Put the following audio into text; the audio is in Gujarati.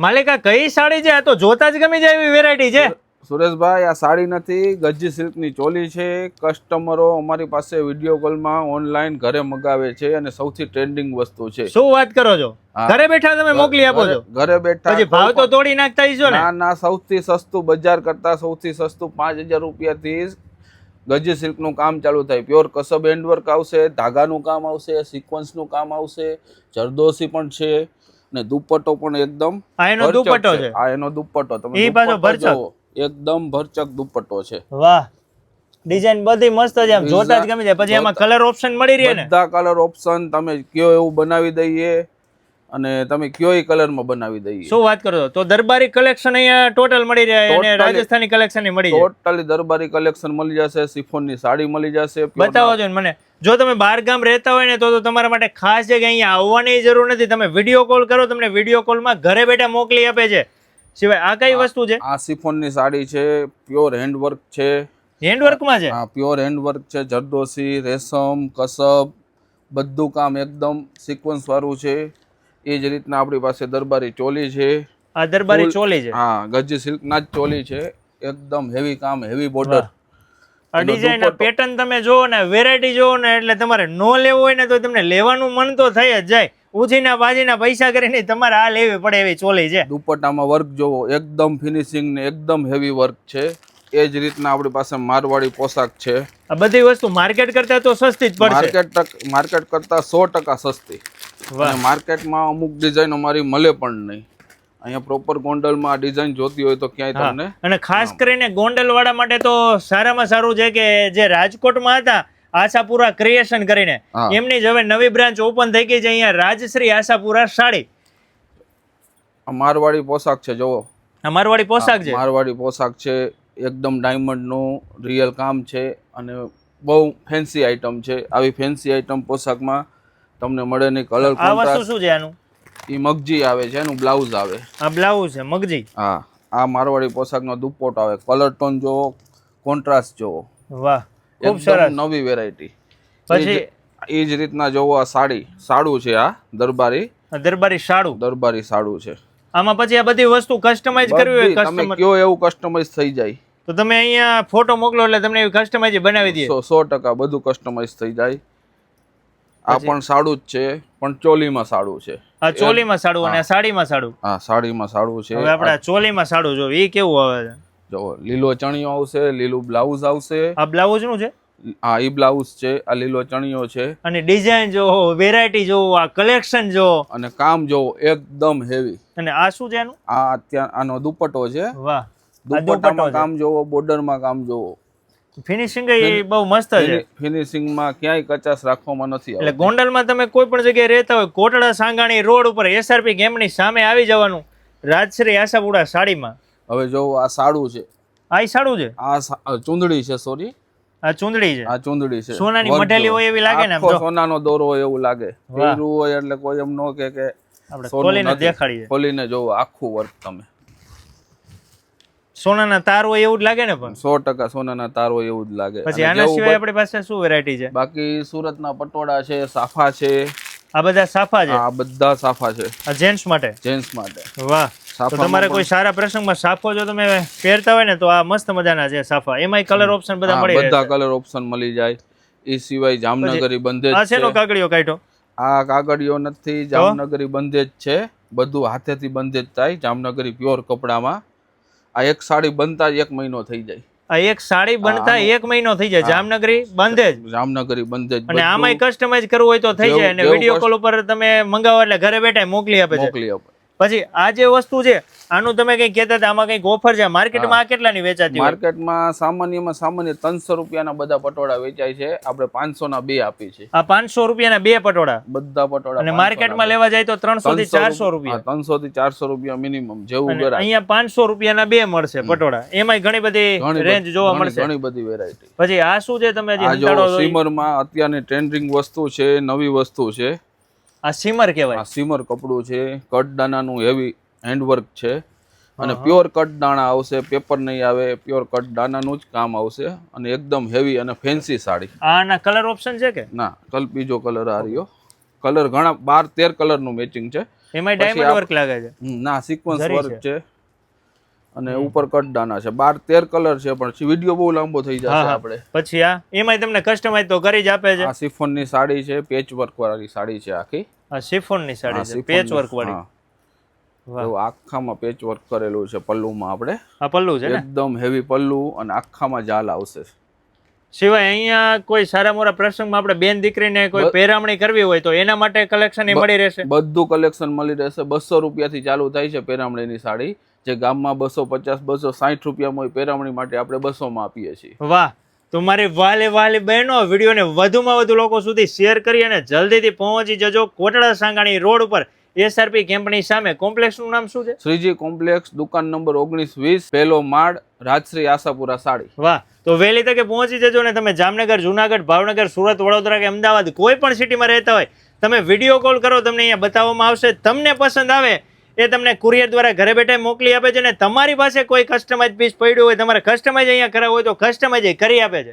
માલિકા કઈ સાડી છે? આ તો જોતા જ ગમી જાય એવી વેરાયટી છે. સુરેશભાઈ આ સાડી નથી. ગજી સિલ્કની ચોલી છે. કસ્ટમરો અમારી પાસે વીડિયો કોલમાં ઓનલાઈન ઘરે મગાવે છે અને સૌથી ટ્રેન્ડિંગ વસ્તુ છે. શું વાત કરો છો? ઘરે બેઠા તમે મોકલી આપો છો? ઘરે- બેઠા પછી ભાવ તો તોડી નાખતા છો ને? ના ના સૌથી સસ્તું બજાર કરતા સૌથી સસ્તું પાંચ હજાર રૂપિયાથી ગજી સિલ્કનું કામ ચાલુ થાય. પ્યોર કસબ હેન્ડવર્ક આવશે ધાગાનું કામ આવશે સિક્વન્સનું કામ આવશે જરદોશી પણ છે. અને દુપટ્ટો પણ એકદમ આ એનો દુપટ્ટો છે. આ એનો દુપટ્ટો. તમે ઈ પાછો ભરચક. એકદમ ભરચક દુપટ્ટો છે. વાહ. ડિઝાઇન બધી મસ્ત છે આમ. જોતા જ ગમી જાય પછી એમાં કલર ઓપ્શન મળી રહે ને? બધા કલર ઓપ્શન તમે કયો એવું બનાવી દઈએ. અને તમે કયો એ કલરમાં બનાવી દઈએ? શું વાત કરો તો દરબારી કલેક્શન અહીંયા ટોટલ મળી રહ્યા અને રાજસ્થાની કલેક્શન મળી જાય. ટોટલી દરબારી કલેક્શન મળી જશે સિફોનની સાડી મળી જશે બતાવો છો મને. જો તમે બહાર ગામ રહેતા હોય ને તો તમારા માટે ખાસ છે કે અહીંયા આવવાની જરૂર નથી. તમે વીડિયો કોલ કરો તમને વીડિયો કોલમાં ઘરે બેઠા મોકલી આપે છે. સિવાય આ કઈ વસ્તુ છે? આ સિફોનની સાડી છે પ્યોર હેન્ડવર્ક છે. હેન્ડવર્કમાં છે? આ પ્યોર હેન્ડવર્ક છે જરદોશી રેશમ કસબ બધું કામ એકદમ સિક્વન્સ વાળું છે. એ જ રીતના આપણી પાસે દરબારી ચોલી છે. આ દરબારી ચોલી છે? હા ગજી સિલ્કના જ ચોલી છે. એકદમ હેવી કામ હેવી બોર્ડર આ ડિઝાઇન પેટર્ન તમે જોવો ને વેરાયટી જોવો ને એટલે તમારે નો લેવું હોય ને તો તમને લેવાનું મન તો થઈ જ જાય. ઉછીના બાજીના પૈસા કરીને તમારે આ લેવી પડે એવી ચોલી છે. દુપટ્ટામાં વર્ક જોવો એકદમ ફિનિશિંગ ને એકદમ હેવી વર્ક છે. એ જ રીતના આપણી પાસે મારવાડી પોશાક છે. આ બધી વસ્તુ માર્કેટ કરતા તો સસ્તી જ પડશે. માર્કેટ માર્કેટ કરતા સો ટકા સસ્તી. અને માર્કેટમાં અમુક ડિઝાઇન અમારી મળે પણ નહીં. અહીંયા પ્રોપર ગોંડલમાં ડિઝાઇન જોતી હોય તો ક્યાંય તમને અને ખાસ કરીને ગોંડલ વાળા માટે તો સારામાં સારું છે કે જે રાજકોટમાં હતા આશાપુરા ક્રિએશન કરીને એમની જ હવે નવી બ્રાન્ચ ઓપન થઈ ગઈ છે અહીંયા રાજશ્રી આશાપુરા સાડી મારવાડી પોશાક છે જોવો મારવાડી પોશાક છે? મારવાડી પોશાક છે એકદમ ડાયમંડનું રિયલ કામ છે અને બહુ ફેન્સી આઈટમ છે. આવી ફેન્સી આઈટમ પોશાકમાં તમને મળે નહીં કલર આ વસ્તુ શું છે આનું? એ મગજી આવે છે એનું બ્લાઉઝ આવે. આ બ્લાઉઝ છે મગજી? હા આ મારવાડી પોશાકનો દુપટ્ટો આવે. કલર ટોન જોવો કોન્ટ્રાસ્ટ જોવો વાહ ખૂબ સરસ. નવી વેરાયટી પછી? એ જ રીતના જોવો આ સાડી. સાડું છે આ દરબારી. દરબારી સાડું? દરબારી સાડું છે. આમાં પછી આ બધી વસ્તુ કસ્ટમાઇઝ કરવી હોય કસ્ટમર કયો એવું કસ્ટમાઇઝ થઈ જાય. તો તમે અહીંયા ફોટો મોકલો એટલે તમને એવી કસ્ટમાઇઝ બનાવી દઈએ. સો ટકા બધું કસ્ટમાઇઝ થઈ જાય. આ પણ સાડું જ છે પણ ચોલીમાં સાડું છે. આ ચોલીમાં સાડું અને સાડીમાં સાડું? હા સાડીમાં સાડું છે. હવે આપણે ચોલીમાં સાડું જો એ કેવું આવે છે? જો લીલો ચણિયો આવશે લીલું બ્લાઉઝ આવશે. આ બ્લાઉઝનું છે? હા ઈ બ્લાઉઝ છે આ લીલો ચણિયો છે. અને ડિઝાઇન જો વેરાયટી જો આ કલેક્શન જો. અને કામ જોવો એકદમ હેવી અને આ શું છે એનું? આ અત્યાર આનો દુપટ્ટો છે. વાહ દુપટ્ટામાં કામ જોવો બોર્ડરમાં કામ જોવો. ફિનિશિંગ એ બહુ મસ્ત છે. ફિનિશિંગમાં ક્યાંય કચાશ રાખવામાં નથી એટલે ગોંડલમાં તમે કોઈ પણ જગ્યાએ રહેતા હોય કોટડા સાંગાણી રોડ ઉપર એસઆરપી કેમ્પની સામે આવી જવાનું રાજશ્રી આશાપુરા સાડીમાં. હવે જો આ સાડું છે. આ સાડું છે? આ ચુંદડી છે સોરી. આ ચૂંદડી છે? આ ચૂંદડી છે. સોનાની મઢેલી હોય એવી લાગે ને સોનાનો દોરો હોય એવું લાગે. હોય એટલે કોઈ એમ ન કે કે આપણે ખોલીને દેખાડીએ. ખોલીને જોવો આખું વર્ક તમે. સોનાના તાર હોય એવું જ લાગે ને પણ? સો ટકા સોનાના તાર હોય એવું જ લાગે. પછી આના સિવાય આપણી પાસે શું વેરાયટી છે? બાકી સુરતના પટોળા છે સાફા છે. આ બધા સાફા છે? આ બધા સાફા છે. આ જેન્ટ્સ માટે? જેન્ટ્સ માટે. વાહ. તો તમારે કોઈ સારા પ્રસંગમાં સાફો જો તમે પહેરતા હોય ને તો આ મસ્ત મજાના છે સાફા. એમાંય કલર ઓપ્શન બધા મળી બધા કલર ઓપ્શન મળી જાય. એ સિવાય જામનગરી બંધેજ આ શેનો કાગળિયો કાઢ્યો? આ કાગળિયો નથી જામનગરી બંધેજ છે. બધું હાથેથી બંધેજ થાય જામનગરી પ્યોર કપડામાં. આ એક સાડી બનતા જ એક મહિનો થઈ જાય. આ એક સાડી બનતા એક મહિનો થઈ જાય. જામનગરી બંધે જ. જામનગરી બંધેજ અને આમાંય કસ્ટમાઇઝ કરવું હોય તો થઈ જાય. અને વીડિયો કોલ ઉપર તમે મંગાવો એટલે ઘરે બેઠા મોકલી આપે મોકલી આપે. પછી આ જે વસ્તુ છે આનું તમે કઈ કહેતા હતા આમાં કંઈક ઓફર છે? માર્કેટમાં આ કેટલાની વેચાતી માર્કેટમાં સામાન્યમાં સામાન્ય ત્રણસો રૂપિયાના બધા પટોળા વેચાય છે. આપણે પાંચસો ના બે આપી છે. આ પાંચસો રૂપિયાના બે પટોળા? બધા પટોળા અને માર્કેટમાં લેવા જાય તો ત્રણસો થી ચારસો રૂપિયા. ત્રણસો થી ચારસો રૂપિયા મિનિમમ જેવું ગરાક અહીંયા પાંચસો રૂપિયાના બે મળશે પટોળા. એમાં ઘણી બધી રેન્જ જોવા મળશે. ઘણી બધી વેરાયટી પછી આ શું છે તમે? સીમરમાં અત્યારની ટ્રેન્ડિંગ વસ્તુ છે નવી વસ્તુ છે. આ સીમર કહેવાય. આ સીમર કપડું છે કટ દાનાનું હેવી હેન્ડવર્ક છે. અને પ્યોર કટ દાણા આવશે પેપર નહીં આવે પ્યોર કટ કટદાનાનું જ કામ આવશે. અને એકદમ હેવી અને ફેન્સી સાડી. આના કલર ઓપ્શન છે કે? ના કલ બીજો કલર આ રહ્યો. કલર ઘણા બાર તેર કલરનું મેચિંગ છે. એમાં ડાયમંડ વર્ક લાગે છે. ના સિક્વન્સ વર્ક છે. અને ઉપર કટદાના છે. બાર તેર કલર છે પણ વીડિયો બહુ લાંબો થઈ જશે આપણે. પછી આ એમાં તમને કસ્ટમાઇઝ તો કરી જ આપે છે. આ સિફોનની સાડી છે પેચ વર્ક વાળી સાડી છે આખી. આ શિફોનની સાડી છે પેચ વર્ક વાળી. આખામાં પેચ વર્ક કરેલું છે પલ્લુમાં આપણે. આ પલ્લુ છે એકદમ હેવી પલ્લુ અને આખામાં જાલ આવશે. સિવાય અહીંયા કોઈ સારા મોરા પ્રસંગમાં આપણે બેન દીકરીને કોઈ પહેરામણી કરવી હોય તો એના માટે કલેક્શન મળી રહેશે? બધું કલેક્શન મળી રહેશે. બસો રૂપિયાથી ચાલુ થાય છે પેરામણીની સાડી. જે ગામમાં બસો પચાસ બસો સાઠ રૂપિયામાં પેરામણી માટે આપણે બસોમાં આપીએ છીએ. વાહ તો મારી વાલે વાલે બહેનો વિડીયોને વધુમાં વધુ લોકો સુધી શેર કરી અને જલ્દીથી પહોંચી જજો કોટડા સાંગાણી રોડ ઉપર. એસઆરપી કેમ્પની સામે. કોમ્પ્લેક્સનું નામ શું છે? શ્રીજી કોમ્પ્લેક્સ દુકાન નંબર ઓગણીસ વીસ પહેલો માળ રાજશ્રી આશાપુરા સાડી. વાહ તો વહેલી તકે પહોંચી જજો ને તમે જામનગર જુનાગઢ ભાવનગર સુરત વડોદરા કે અમદાવાદ કોઈ પણ સિટીમાં રહેતા હોય તમે વીડિયો કોલ કરો તમને અહીંયા બતાવવામાં આવશે. તમને પસંદ આવે એ તમને કુરિયર દ્વારા ઘરે બેઠા મોકલી આપે છે અને તમારી પાસે કોઈ કસ્ટમાઇઝ પીસ પડ્યું હોય, તમારે કસ્ટમાઇઝ અહીંયા કરાવવું હોય તો કસ્ટમાઇઝ કરી આપે છે.